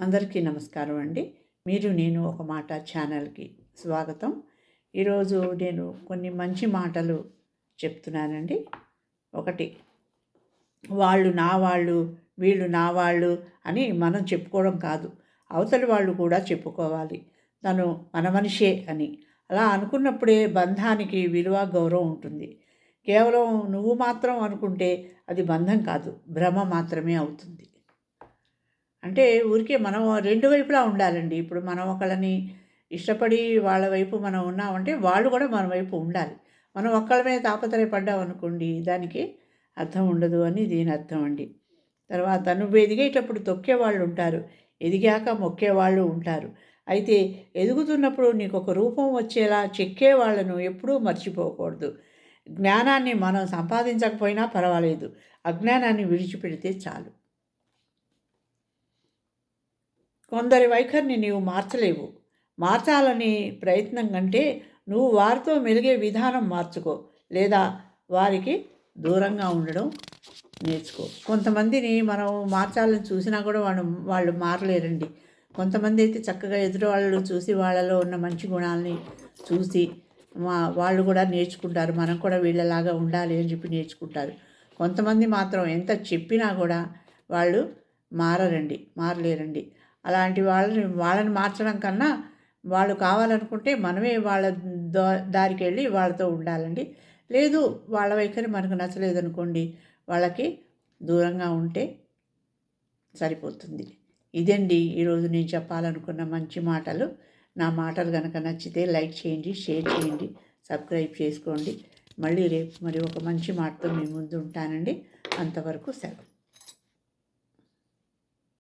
అందరికీ నమస్కారం అండి. మీరు నేను ఒక మాట ఛానల్కి స్వాగతం. ఈరోజు నేను కొన్ని మంచి మాటలు చెప్తున్నానండి. ఒకటి వాళ్ళు నా వాళ్ళు వీళ్ళు నా వాళ్ళు అని మనం చెప్పుకోవడం కాదు. అవతలి వాళ్ళు కూడా చెప్పుకోవాలి. తను మన మనిషే అని. అలా అనుకున్నప్పుడే బంధానికి విలువ గౌరవం ఉంటుంది. కేవలం నువ్వు మాత్రం అనుకుంటే అది బంధం కాదు. భ్రమ మాత్రమే అవుతుంది. అంటే ఊరికే మనం రెండు వైపులా ఉండాలండి. ఇప్పుడు మనం ఒకళ్ళని ఇష్టపడి వాళ్ళ వైపు మనం ఉన్నామంటే వాళ్ళు కూడా మన వైపు ఉండాలి. మనం ఒక్కళ్ళ మీద తాపత్రయపడ్డాం అనుకోండి దానికి అర్థం ఉండదు అని దీని అర్థం అండి. తర్వాత నువ్వు ఎదిగేటప్పుడు తొక్కే వాళ్ళు ఉంటారు. ఎదిగాక మొక్కే వాళ్ళు ఉంటారు. అయితే ఎదుగుతున్నప్పుడు నీకు ఒక రూపం వచ్చేలా చెక్కే వాళ్ళను ఎప్పుడూ మర్చిపోకూడదు. జ్ఞానాన్ని మనం సంపాదించకపోయినా పర్వాలేదు. అజ్ఞానాన్ని విడిచిపెడితే చాలు. కొందరి వైఖరిని నీవు మార్చలేవు. మార్చాలని ప్రయత్నం కంటే నువ్వు వారితో మెలిగే విధానం మార్చుకో లేదా వారికి దూరంగా ఉండడం నేర్చుకో. కొంతమందిని మనం మార్చాలని చూసినా కూడా వాళ్ళు వాళ్ళు మారలేరండి. కొంతమంది అయితే చక్కగా ఎదురు వాళ్ళు చూసి వాళ్ళలో ఉన్న మంచి గుణాలని చూసి మా వాళ్ళు కూడా నేర్చుకుంటారు. మనం కూడా వీళ్ళలాగా ఉండాలి అని చెప్పి నేర్చుకుంటారు. కొంతమంది మాత్రం ఎంత చెప్పినా కూడా వాళ్ళు మారరండి మారలేరండి. అలాంటి వాళ్ళని వాళ్ళని మార్చడం కన్నా వాళ్ళు కావాలనుకుంటే మనమే వాళ్ళ దారికి వెళ్ళి వాళ్ళతో ఉండాలండి. లేదు వాళ్ళ వైఖరి మనకు నచ్చలేదు అనుకోండి వాళ్ళకి దూరంగా ఉంటే సరిపోతుంది. ఇదండి ఈరోజు నేను చెప్పాలనుకున్న మంచి మాటలు. నా మాటలు కనుక నచ్చితే లైక్ చేయండి షేర్ చేయండి సబ్స్క్రైబ్ చేసుకోండి. మళ్ళీ రేపు మరి ఒక మంచి మాటతో మీ ముందు ఉంటానండి. అంతవరకు సెలవు.